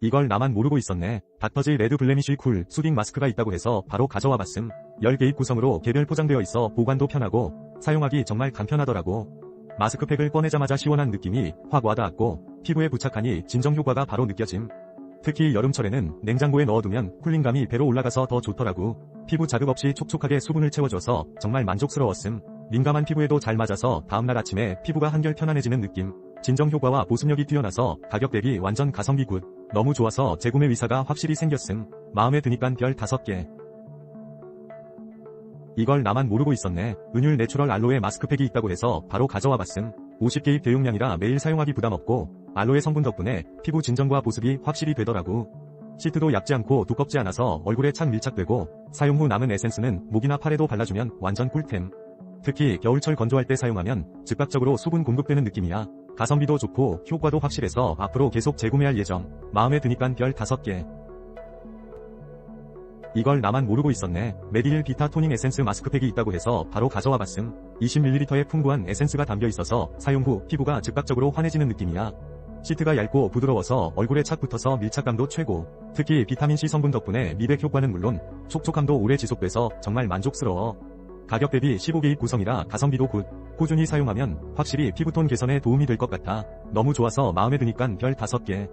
이걸 나만 모르고 있었네. 닥터지 레드 블레미쉬 쿨 수딩 마스크가 있다고 해서 바로 가져와 봤음. 10개입 구성으로 개별 포장되어 있어 보관도 편하고 사용하기 정말 간편하더라고. 마스크팩을 꺼내자마자 시원한 느낌이 확 와닿았고 피부에 부착하니 진정 효과가 바로 느껴짐. 특히 여름철에는 냉장고에 넣어두면 쿨링감이 배로 올라가서 더 좋더라고. 피부 자극 없이 촉촉하게 수분을 채워줘서 정말 만족스러웠음. 민감한 피부에도 잘 맞아서 다음날 아침에 피부가 한결 편안해지는 느낌. 진정 효과와 보습력이 뛰어나서 가격 대비 완전 가성비 굿. 너무 좋아서 재구매 의사가 확실히 생겼음. 마음에 드니깐 별 5개. 이걸 나만 모르고 있었네. 은율 내추럴 알로에 마스크팩이 있다고 해서 바로 가져와 봤음. 50개입 대용량이라 매일 사용하기 부담 없고 알로에 성분 덕분에 피부 진정과 보습이 확실히 되더라고. 시트도 얇지 않고 두껍지 않아서 얼굴에 착 밀착되고 사용 후 남은 에센스는 목이나 팔에도 발라주면 완전 꿀템. 특히 겨울철 건조할 때 사용하면 즉각적으로 수분 공급되는 느낌이야. 가성비도 좋고 효과도 확실해서 앞으로 계속 재구매할 예정. 마음에 드니깐 별 5개. 이걸 나만 모르고 있었네. 메디힐 비타 토닝 에센스 마스크팩이 있다고 해서 바로 가져와 봤음. 20ml의 풍부한 에센스가 담겨 있어서 사용 후 피부가 즉각적으로 환해지는 느낌이야. 시트가 얇고 부드러워서 얼굴에 착 붙어서 밀착감도 최고. 특히 비타민C 성분 덕분에 미백 효과는 물론 촉촉함도 오래 지속돼서 정말 만족스러워. 가격 대비 15개입 구성이라 가성비도 굿. 꾸준히 사용하면 확실히 피부톤 개선에 도움이 될 것 같아. 너무 좋아서 마음에 드니깐 별 5개.